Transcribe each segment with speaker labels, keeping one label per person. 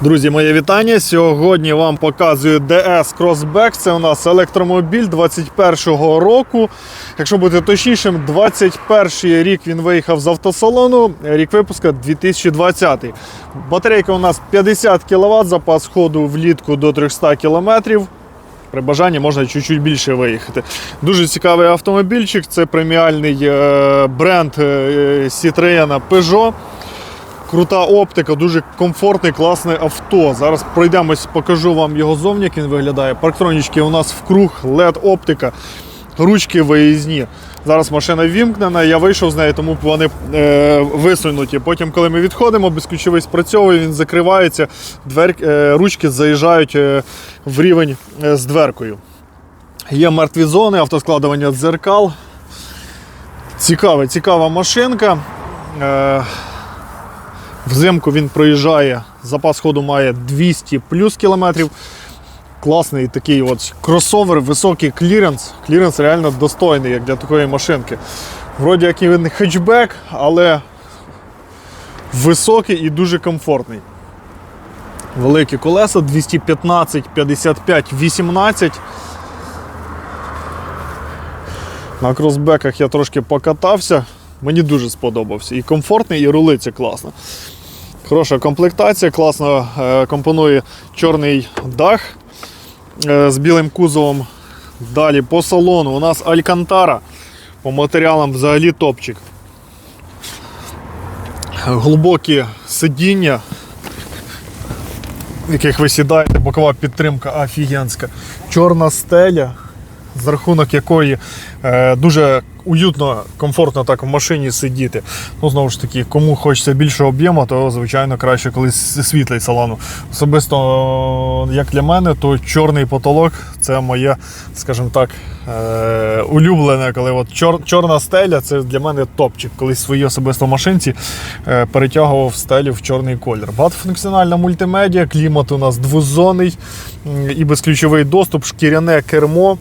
Speaker 1: Друзі, моє вітання. Сьогодні вам показую DS Crossback. Це у нас електромобіль 21-го року. Якщо бути точнішим, 21 рік він виїхав з автосалону, рік випуска 2020. Батарейка у нас 50 кВт, запас ходу влітку до 300 км. При бажанні можна чуть-чуть більше виїхати. Дуже цікавий автомобільчик. Це преміальний е, бренд е, Citroën Peugeot. Крута оптика, дуже комфортне, класне авто. Зараз пройдемось, покажу вам його зовні, як він виглядає. Парктронічки у нас вкруг, LED оптика, ручки виїзні. Зараз машина вімкнена, я вийшов з неї, тому вони е, висунуті. Потім, коли ми відходимо, безключовий спрацьовує, він закривається, двер, е, ручки заїжджають е, в рівень е, з дверкою. Є мертві зони, автоскладування дзеркал. Цікава, цікава машинка. Е, Взимку він проїжджає, запас ходу має 200 плюс кілометрів. Класний такий от кросовер, високий кліренс. Кліренс реально достойний, як для такої машинки. Вроді як і він хетчбек, але високий і дуже комфортний. Великі колеса 215, 55, 18. На кросбеках я трошки покатався. Мені дуже сподобався. І комфортний, і рулиться класно. Хороша комплектація, класно е, компонує чорний дах е, з білим кузовом. Далі по салону у нас Алькантара. По матеріалам взагалі топчик. Глибокі сидіння, в яких ви сідаєте, бокова підтримка офігенська. Чорна стеля, з рахунок якої е, дуже уютно, комфортно так в машині сидіти. Ну, знову ж таки, кому хочеться більшого об'єму, то звичайно краще колись світлий салону. Особисто, як для мене, то чорний потолок це моє, скажімо так, е, улюблене, коли от чор, чорна стеля це для мене топчик. Колись в своїй особисто машинці е, перетягував стелю в чорний колір. Багатофункціональна мультимедіа, клімат у нас двозонний і безключовий доступ, шкіряне кермо.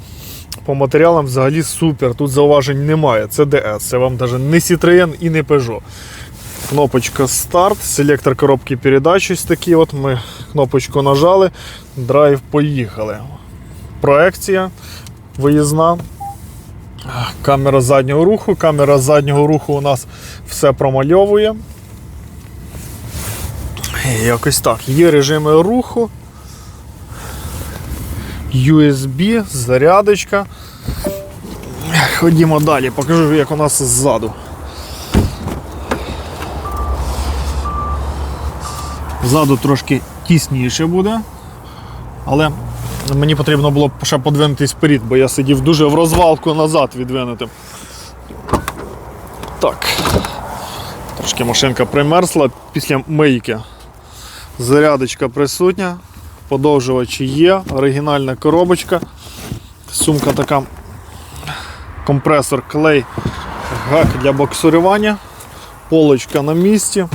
Speaker 1: По матеріалам взагалі супер. Тут зауважень немає. Це DS, це вам навіть не Citroën і не Peugeot. Кнопочка старт, селектор коробки передач ось такий. От ми кнопочку нажали, драйв поїхали. Проекція виїзна. Камера заднього руху. Камера заднього руху у нас все промальовує. Якось так. Є режими руху. USB, зарядочка. Ходімо далі, покажу, як у нас ззаду. Ззаду трошки тісніше буде, але мені потрібно було ще подвинутись вперед, бо я сидів дуже в розвалку назад відвинутим. Так. Трошки машинка примерзла після мийки. Зарядочка присутня подовжувачі є, оригінальна коробочка, сумка така, компресор клей, гак для боксурювання, полочка на місці.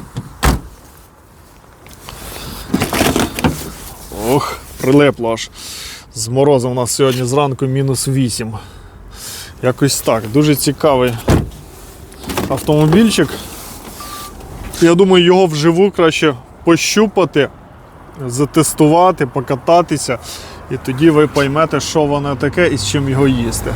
Speaker 1: Ох, прилепло аж. З морозом у нас сьогодні зранку мінус 8. Якось так, дуже цікавий автомобільчик. Я думаю, його вживу краще пощупати затестувати, покататися, і тоді ви поймете, що воно таке і з чим його їсти.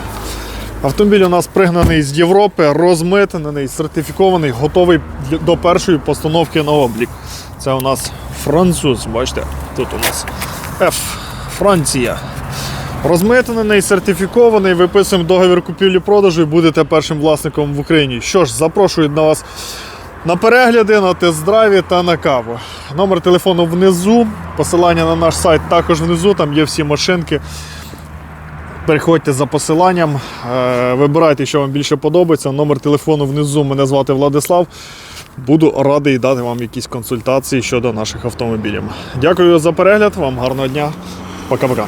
Speaker 1: Автомобіль у нас пригнаний з Європи, розмитнений, сертифікований, готовий до першої постановки на облік. Це у нас француз, бачите, тут у нас F, Франція. Розмитнений, сертифікований, виписуємо договір купівлі-продажу і будете першим власником в Україні. Що ж, запрошую на вас на перегляди, на тест-драйві та на каву. Номер телефону внизу, посилання на наш сайт також внизу, там є всі машинки. Переходьте за посиланням, е, вибирайте, що вам більше подобається. Номер телефону внизу. Мене звати Владислав. Буду радий дати вам якісь консультації щодо наших автомобілів. Дякую за перегляд, вам гарного дня. Пока-пока.